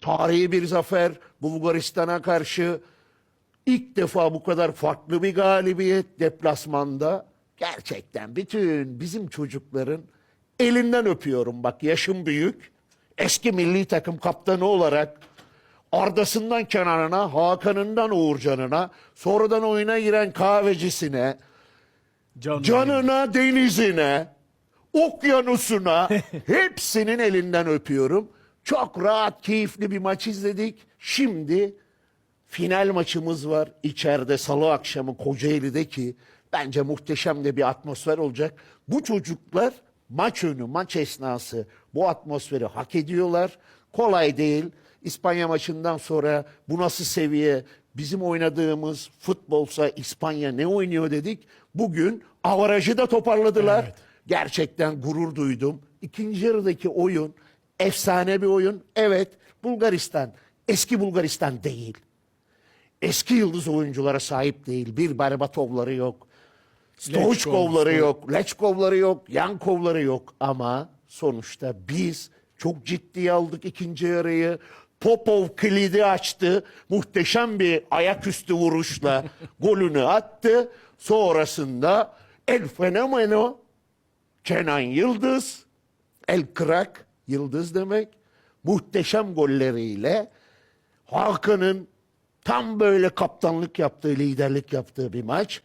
Tarihi bir zafer Bulgaristan'a karşı ilk defa bu kadar farklı bir galibiyet deplasmanda. Gerçekten bütün bizim çocukların elinden öpüyorum. Bak yaşım büyük. Eski milli takım kaptanı olarak Arda'sından Kenan'ına, Hakan'ından Uğurcan'ına, sonradan oyuna giren kahvecisine, Canım. canına, denizine, okyanusuna hepsinin elinden öpüyorum. Çok rahat, keyifli bir maç izledik. Şimdi final maçımız var içeride salı akşamı Kocaeli'de ki bence muhteşem de bir atmosfer olacak. Bu çocuklar maç önü, maç esnası bu atmosferi hak ediyorlar. Kolay değil. İspanya maçından sonra bu nasıl seviye bizim oynadığımız futbolsa İspanya ne oynuyor dedik. Bugün avarajı da toparladılar. Gerçekten gurur duydum. İkinci yarıdaki oyun efsane bir oyun. Evet Bulgaristan eski Bulgaristan değil eski yıldız oyunculara sahip değil. Bir Berbatovları yok. Stoichkovları yok. Lechkovları yok. Yankovları yok. Ama sonuçta biz çok ciddiye aldık ikinci yarıyı. Popov kilidi açtı. Muhteşem bir ayaküstü vuruşla golünü attı. Sonrasında El Fenomeno Kenan Yıldız, El Krak, Yıldız demek, muhteşem golleriyle Hakan'ın tam böyle kaptanlık yaptığı, liderlik yaptığı bir maç.